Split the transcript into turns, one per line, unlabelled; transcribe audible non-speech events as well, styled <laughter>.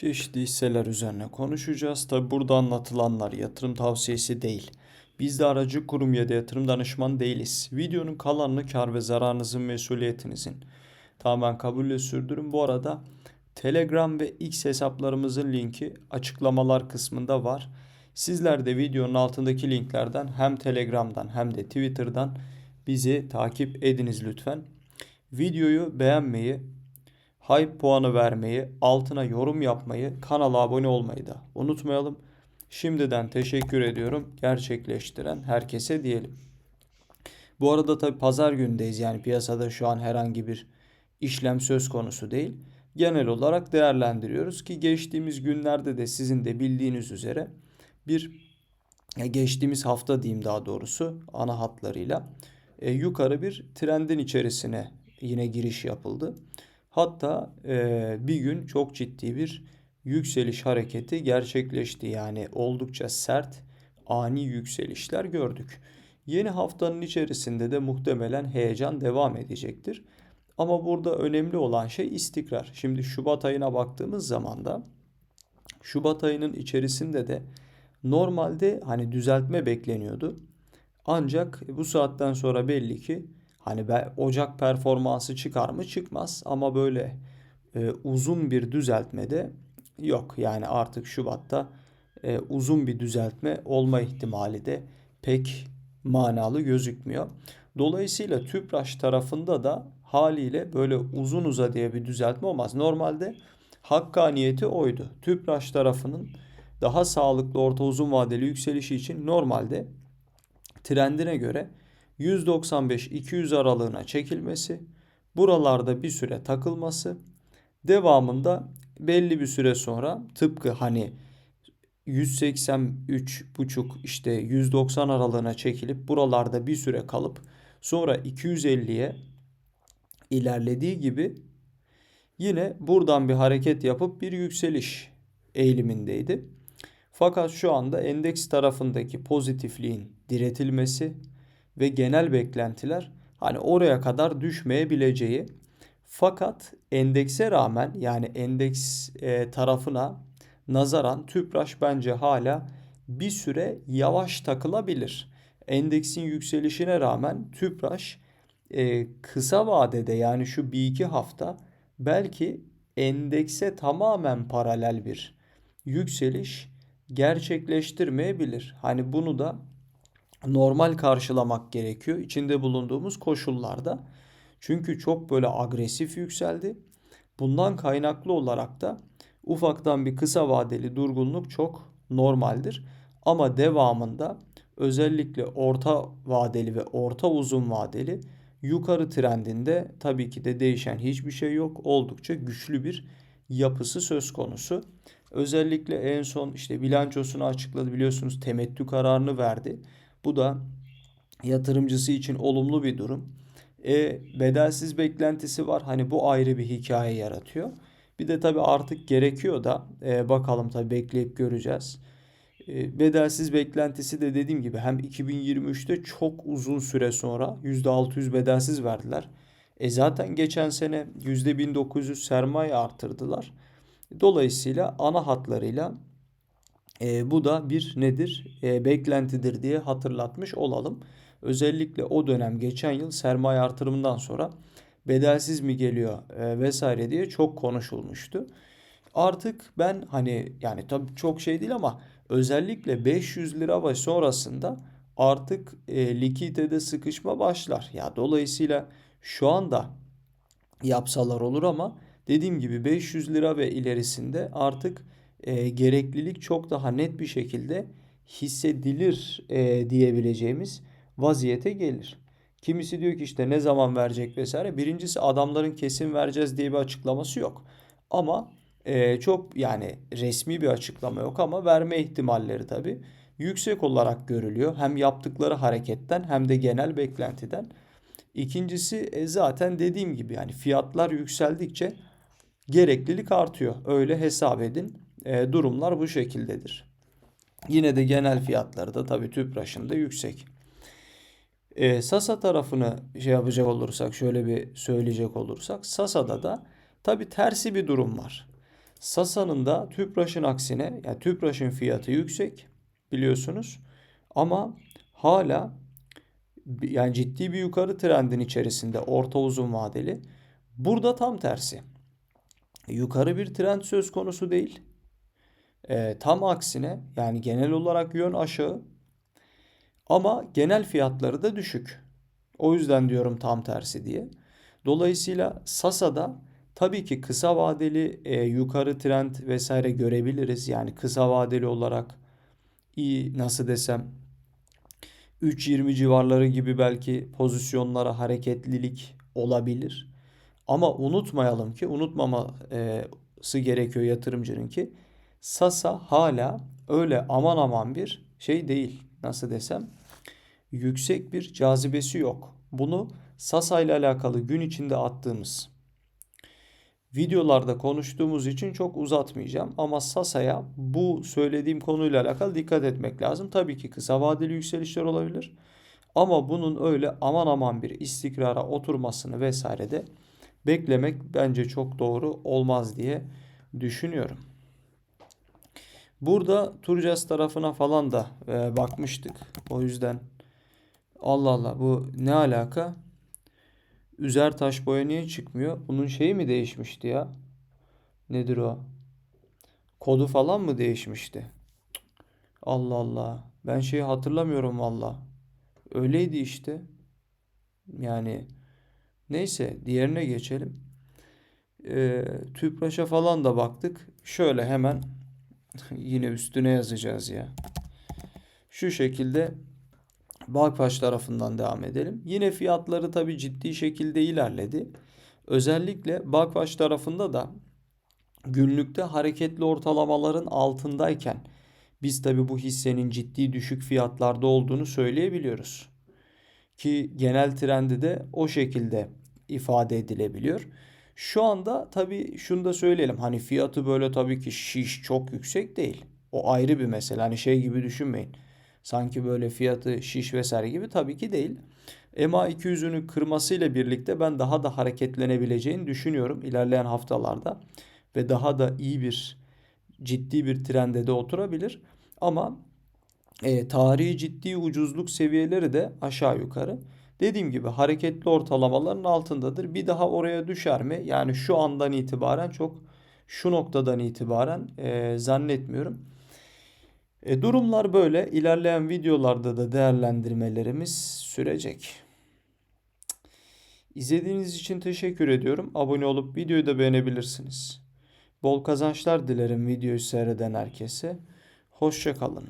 Çeşitli hisseler üzerine konuşacağız. Tabi burada anlatılanlar yatırım tavsiyesi değil. Biz de aracı kurum ya da yatırım danışmanı değiliz. Videonun kalanını kar ve zararınızın mesuliyetinizin. Tamamen kabulle sürdürün. Bu arada Telegram ve X hesaplarımızın linki açıklamalar kısmında var. Sizler de videonun altındaki linklerden hem Telegram'dan hem de Twitter'dan bizi takip ediniz lütfen. Videoyu beğenmeyi, hype puanı vermeyi, altına yorum yapmayı, kanala abone olmayı da unutmayalım. Şimdiden teşekkür ediyorum gerçekleştiren herkese diyelim. Bu arada tabi pazar gündeyiz yani piyasada şu an herhangi bir işlem söz konusu değil. Genel olarak değerlendiriyoruz ki geçtiğimiz günlerde de sizin de bildiğiniz üzere bir geçtiğimiz hafta diyeyim daha doğrusu ana hatlarıyla e, yukarı bir trendin içerisine yine giriş yapıldı. Hatta e, bir gün çok ciddi bir yükseliş hareketi gerçekleşti. Yani oldukça sert ani yükselişler gördük. Yeni haftanın içerisinde de muhtemelen heyecan devam edecektir. Ama burada önemli olan şey istikrar. Şimdi Şubat ayına baktığımız zaman da Şubat ayının içerisinde de normalde hani düzeltme bekleniyordu. Ancak bu saatten sonra belli ki Hani ben Ocak performansı çıkar mı? Çıkmaz ama böyle e, uzun bir düzeltmede yok. Yani artık Şubat'ta e, uzun bir düzeltme olma ihtimali de pek manalı gözükmüyor. Dolayısıyla Tüpraş tarafında da haliyle böyle uzun uza diye bir düzeltme olmaz. Normalde hakkaniyeti oydu. Tüpraş tarafının daha sağlıklı orta uzun vadeli yükselişi için normalde trendine göre 195-200 aralığına çekilmesi, buralarda bir süre takılması, devamında belli bir süre sonra tıpkı hani 183,5 işte 190 aralığına çekilip buralarda bir süre kalıp sonra 250'ye ilerlediği gibi yine buradan bir hareket yapıp bir yükseliş eğilimindeydi. Fakat şu anda endeks tarafındaki pozitifliğin diretilmesi ve genel beklentiler hani oraya kadar düşmeyebileceği. Fakat endekse rağmen yani endeks e, tarafına nazaran Tüpraş bence hala bir süre yavaş takılabilir. Endeksin yükselişine rağmen Tüpraş e, kısa vadede yani şu bir iki hafta belki endekse tamamen paralel bir yükseliş gerçekleştirmeyebilir. Hani bunu da normal karşılamak gerekiyor içinde bulunduğumuz koşullarda. Çünkü çok böyle agresif yükseldi. Bundan kaynaklı olarak da ufaktan bir kısa vadeli durgunluk çok normaldir. Ama devamında özellikle orta vadeli ve orta uzun vadeli yukarı trendinde tabii ki de değişen hiçbir şey yok. Oldukça güçlü bir yapısı söz konusu. Özellikle en son işte bilançosunu açıkladı biliyorsunuz temettü kararını verdi. Bu da yatırımcısı için olumlu bir durum. E, bedelsiz beklentisi var. Hani bu ayrı bir hikaye yaratıyor. Bir de tabii artık gerekiyor da e, bakalım tabii bekleyip göreceğiz. E, bedelsiz beklentisi de dediğim gibi hem 2023'te çok uzun süre sonra %600 bedelsiz verdiler. E zaten geçen sene %1900 sermaye artırdılar. Dolayısıyla ana hatlarıyla e, bu da bir nedir? E, beklentidir diye hatırlatmış olalım. Özellikle o dönem geçen yıl sermaye artırımından sonra bedelsiz mi geliyor e, vesaire diye çok konuşulmuştu. Artık ben hani yani tabii çok şey değil ama özellikle 500 lira ve sonrasında artık e, likiditede sıkışma başlar. Ya dolayısıyla şu anda yapsalar olur ama dediğim gibi 500 lira ve ilerisinde artık e, gereklilik çok daha net bir şekilde hissedilir e, diyebileceğimiz vaziyete gelir. Kimisi diyor ki işte ne zaman verecek vesaire. Birincisi adamların kesin vereceğiz diye bir açıklaması yok. Ama e, çok yani resmi bir açıklama yok ama verme ihtimalleri tabii yüksek olarak görülüyor. Hem yaptıkları hareketten hem de genel beklentiden. İkincisi e, zaten dediğim gibi yani fiyatlar yükseldikçe gereklilik artıyor. Öyle hesap edin e, durumlar bu şekildedir. Yine de genel fiyatları da tabii tüpraşında yüksek. E, Sasa tarafını şey yapacak olursak, şöyle bir söyleyecek olursak, Sasa'da da tabii tersi bir durum var. Sasa'nın da Tüpraş'ın aksine yani Tüpraş'ın fiyatı yüksek biliyorsunuz ama hala yani ciddi bir yukarı trendin içerisinde orta uzun vadeli. Burada tam tersi. Yukarı bir trend söz konusu değil. Ee, tam aksine yani genel olarak yön aşağı ama genel fiyatları da düşük. O yüzden diyorum tam tersi diye. Dolayısıyla Sasa'da tabii ki kısa vadeli e, yukarı trend vesaire görebiliriz. Yani kısa vadeli olarak iyi nasıl desem 3.20 civarları gibi belki pozisyonlara hareketlilik olabilir. Ama unutmayalım ki unutmaması gerekiyor yatırımcının ki Sasa hala öyle aman aman bir şey değil. Nasıl desem yüksek bir cazibesi yok. Bunu Sasa ile alakalı gün içinde attığımız videolarda konuştuğumuz için çok uzatmayacağım. Ama Sasa'ya bu söylediğim konuyla alakalı dikkat etmek lazım. Tabii ki kısa vadeli yükselişler olabilir. Ama bunun öyle aman aman bir istikrara oturmasını vesaire de beklemek bence çok doğru olmaz diye düşünüyorum. Burada Turcas tarafına falan da e, bakmıştık. O yüzden Allah Allah bu ne alaka? Üzer taş boya niye çıkmıyor? Bunun şeyi mi değişmişti ya? Nedir o? Kodu falan mı değişmişti? Allah Allah. Ben şeyi hatırlamıyorum valla. Öyleydi işte. Yani neyse diğerine geçelim. Ee, Tüpraş'a falan da baktık. Şöyle hemen <laughs> yine üstüne yazacağız ya. Şu şekilde Balkbaş tarafından devam edelim. Yine fiyatları tabii ciddi şekilde ilerledi. Özellikle Balkbaş tarafında da günlükte hareketli ortalamaların altındayken biz tabii bu hissenin ciddi düşük fiyatlarda olduğunu söyleyebiliyoruz. Ki genel trendi de o şekilde ifade edilebiliyor. Şu anda tabii şunu da söyleyelim. Hani fiyatı böyle tabii ki şiş çok yüksek değil. O ayrı bir mesele. Hani şey gibi düşünmeyin. Sanki böyle fiyatı şiş vesaire gibi tabii ki değil. EMA 200'ünü kırmasıyla birlikte ben daha da hareketlenebileceğini düşünüyorum ilerleyen haftalarda ve daha da iyi bir ciddi bir trende de oturabilir. Ama e, tarihi ciddi ucuzluk seviyeleri de aşağı yukarı. Dediğim gibi hareketli ortalamaların altındadır. Bir daha oraya düşer mi? Yani şu andan itibaren çok şu noktadan itibaren e, zannetmiyorum. E, durumlar böyle. İlerleyen videolarda da değerlendirmelerimiz sürecek. İzlediğiniz için teşekkür ediyorum. Abone olup videoyu da beğenebilirsiniz. Bol kazançlar dilerim videoyu seyreden herkese. Hoşça kalın.